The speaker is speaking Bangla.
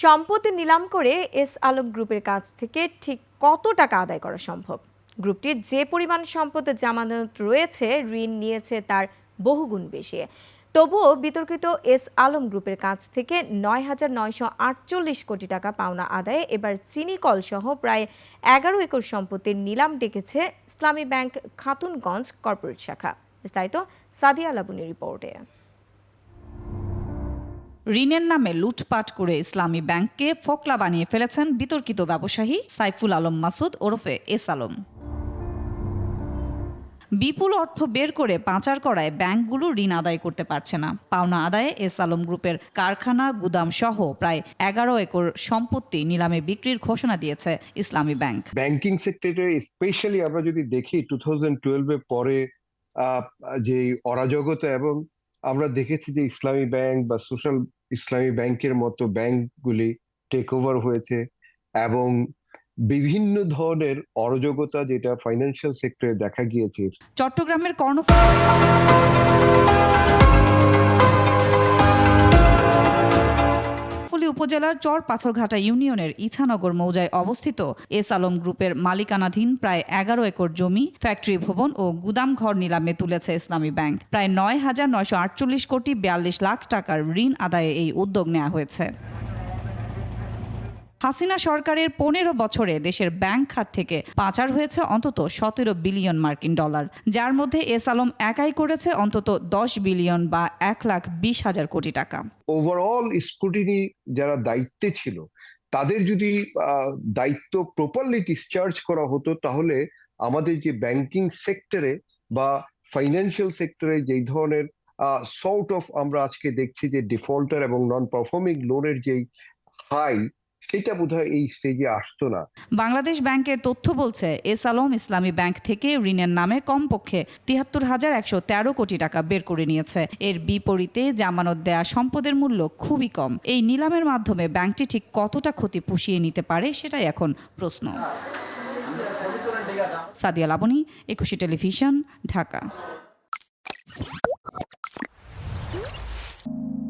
সম্পত্তি নিলাম করে এস আলম গ্রুপের কাছ থেকে ঠিক কত টাকা আদায় করা সম্ভব? গ্রুপটির যে পরিমাণ সম্পদ জামানত রয়েছে, ঋণ নিয়েছে তার বহুগুণ বেশি। তবুও বিতর্কিত এস আলম গ্রুপের কাছ থেকে নয় হাজার নয়শো আটচল্লিশ কোটি টাকা পাওনা আদায়ে এবার চিনি কল সহ প্রায় এগারো একর সম্পত্তির নিলাম ডেকেছে ইসলামী ব্যাংক খাতুনগঞ্জ কর্পোরেট শাখা। বিস্তারিত সাদিয়া লাবুনি রিপোর্টে। ঋণের নামে লুটপাট করে ইসলামী ব্যাংককে ফোকলা বানিয়ে ফেলেছেন বিতর্কিত ব্যবসায়ী সাইফুল আলম মাসুদ ওরফে এস আলম। বিপুল অর্থ বের করে পাচার করায় ব্যাংকগুলো ঋণ আদায় করতে পারছে না। পাওনা আদায়ে এস আলম গ্রুপের কারখানা গুদাম সহ প্রায় এগারো একর সম্পত্তি নিলামে বিক্রির ঘোষণা দিয়েছে ইসলামী ব্যাংক। ব্যাংকিং সেক্টরে স্পেশালি আমরা যদি দেখি টু থাউজেন্ড টুয়েলভে পরে যে অরাজকতা এবং আমরা দেখেছি যে ইসলামী ব্যাংক বা সোশ্যাল ইসলামী ব্যাংকের মতো ব্যাংকগুলি টেক ওভার হয়েছে এবং বিভিন্ন ধরনের অরাজকতা যেটা ফাইন্যান্সিয়াল সেক্টরে দেখা গিয়েছে। চট্টগ্রামের কর্ণ ফুলি উপজেলার চর পাথরঘাটা ইউনিয়নের ইছানগর মৌজায় অবস্থিত এস আলম গ্রুপের মালিকানাধীন প্রায় এগারো একর জমি, ফ্যাক্টরি ভবন ও গুদাম ঘর নিলামে তুলেছে ইসলামী ব্যাংক। প্রায় নয় হাজার নয়শো আটচল্লিশ কোটি বিয়াল্লিশ লাখ টাকার ঋণ আদায়ে এই উদ্যোগ নেওয়া হয়েছে। হাসিনা সরকারের পনেরো বছরে দেশের ব্যাংক খাত থেকে পাচার হয়েছে অন্তত সতেরো বিলিয়ন মার্কিন ডলার, যার মধ্যে এস আলম একাই করেছে অন্তত দশ বিলিয়ন বা এক লাখ বিশ হাজার কোটি টাকা। ওভারঅল স্ক্রুটিনি যারা দায়িত্বে ছিল, তাদের যদি দায়িত্ব প্রপারলি ডিসচার্জ করা হতো, তাহলে আমাদের যে ব্যাংকিং সেক্টরে বা ফাইন্যান্সিয়াল সেক্টরে যেই ধরনের সর্ট অফ আমরা আজকে দেখছি যে ডিফল্টার এবং নন পারফর্মিং লোনের যেই হাই সেটা বোধহয় এই স্টেজে আসতো না। বাংলাদেশ ব্যাংকের তথ্য বলছে এস আলম ইসলামী ব্যাংক থেকে ঋণের নামে কমপক্ষে তিয়াত্তর হাজার একশো তেরো কোটি টাকা বের করে নিয়েছে। এর বিপরীতে জামানত দেয়া সম্পদের মূল্য খুবই কম। এই নিলামের মাধ্যমে ব্যাংকটি ঠিক কতটা ক্ষতি পুষিয়ে নিতে পারে সেটাই এখন প্রশ্ন। সাদিয়া লাবনী, একুশে টেলিভিশন, ঢাকা।